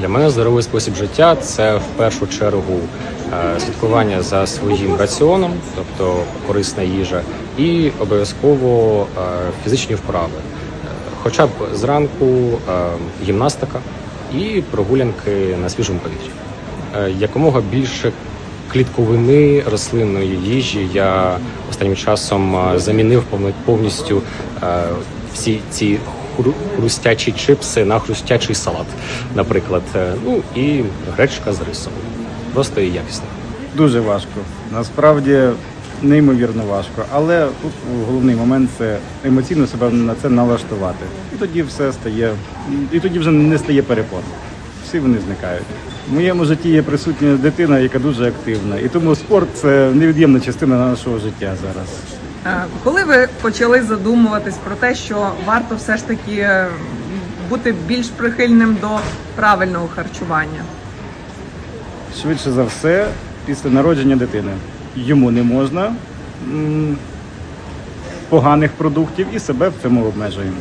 Для мене здоровий спосіб життя це в першу чергу е, слідкування за своїм раціоном, тобто корисна їжа, і обов'язково е, фізичні вправи. Е, Хоча б зранку гімнастика і прогулянки на свіжому повітрі. Якомога більше клітковини рослинної їжі я останнім часом замінив повністю всі ці хрустячі чипси на хрустячий салат, наприклад. Е, Ну і гречка з рисом. Просто і якісно. Дуже важко. Насправді неймовірно важко. Але тут головний момент це емоційно себе на це налаштувати. І тоді все стає, і тоді вже не стає перепон. Всі вони зникають. В моєму житті є присутня дитина, яка дуже активна. І тому спорт це невід'ємна частина нашого життя зараз. Е, Коли ви почали задумуватись про те, що варто все ж таки е, бути більш прихильним до правильного харчування? Швидше за все, після народження дитини. Йому не можна поганих продуктів і себе в цьому обмежуємо.